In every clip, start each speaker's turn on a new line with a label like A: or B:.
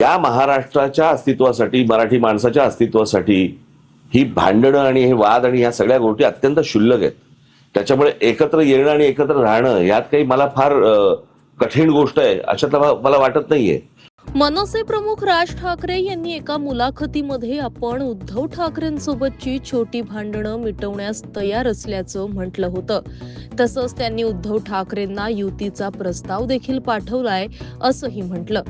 A: या महाराष्ट्राच्या अस्तित्वासाठी मराठी माणसाच्या अस्तित्वासाठी ही भांडणं आणि हे वाद आणि ह्या सगळ्या गोष्टी अत्यंत क्षुल्लक आहेत. त्याच्यामुळे एकत्र येणं आणि एकत्र राहणं यात काही मला फार कठीण गोष्ट आहे अशातलं मला वाटत नाहीये.
B: मनसे प्रमुख राज ठाकरे यांनी एका मुलाखतीमध्ये आपण उद्धव ठाकरेंसोबतची छोटी भांडणं मिटवण्यास तयार असल्याचं म्हटलं होतं. तसंच त्यांनी उद्धव ठाकरेंना युतीचा प्रस्ताव देखील पाठवलाय असंही म्हटलं.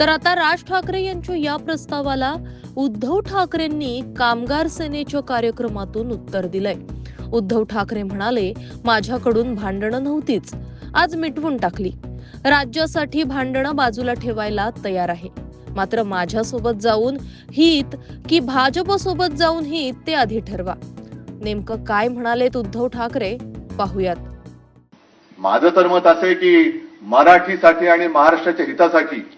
B: तर आता राज ठाकरे यांच्या या प्रस्तावाला उद्धव ठाकरेंनी कामगार सेनेच्या कार्यक्रमातून उत्तर दिलंय. उद्धव ठाकरे म्हणाले माझ्याकडून भांडणं नव्हतीच. आज मिटवून टाकली. राज्यासाठी भांडणं बाजूला ठेवायला तयार आहे. मात्र माझ्यासोबत जाऊन हित की भाजप सोबत जाऊन हित ते आधी ठरवा. नेमकं काय म्हणालेत उद्धव ठाकरे? पाहुयात.
C: माझं तर मत असं आहे की मराठीसाठी आणि महाराष्ट्राच्या हितासाठी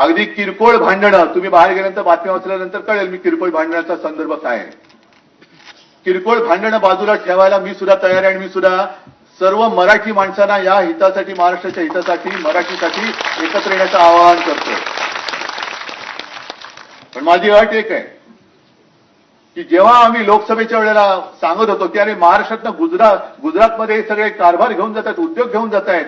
C: अगदी किरकोळ भांडणं तुम्ही बाहेर गेल्यानंतर बातम्या वाचल्यानंतर कळेल मी किरकोळ भांडणाचा संदर्भ काय आहे. किरकोळ भांडणं बाजूला ठेवायला मी सुद्धा तयार आहे आणि मी सुद्धा सर्व मराठी माणसांना या हितासाठी महाराष्ट्राच्या हितासाठी मराठीसाठी एकत्र येण्याचं आवाहन करतो पण माझी अट एक आहे की जेव्हा आम्ही लोकसभेच्या वेळेला सांगत होतो की अरे महाराष्ट्रातनं गुजरात गुजरातमध्ये हे सगळे कारभार घेऊन जातात उद्योग घेऊन जात आहेत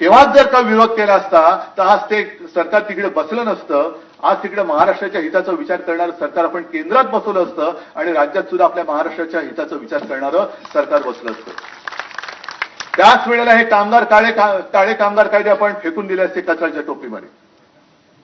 C: तेव्हाच जर का विरोध केला असता तर आज ते सरकार तिकडे बसलं नसतं. आज तिकडे महाराष्ट्राच्या हिताचा विचार करणारं सरकार आपण केंद्रात बसवलं असतं आणि राज्यात सुद्धा आपल्या महाराष्ट्राच्या हिताचा विचार करणारं सरकार बसलं असतं. त्याच वेळेला हे कामगार काळे काळे कामगार कायदे आपण फेकून दिले असते कचऱ्याच्या टोपीमध्ये.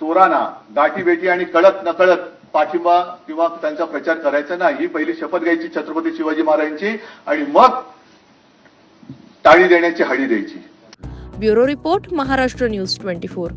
C: चोरांना गाठी बेटी आणि कळत नकळत पाठिंबा किंवा त्यांचा प्रचार करायचा नाही. ही पहिली शपथ घ्यायची छत्रपती शिवाजी महाराजांची आणि मग टाळी देण्याची हळी द्यायची.
B: Bureau report Maharashtra news twenty four.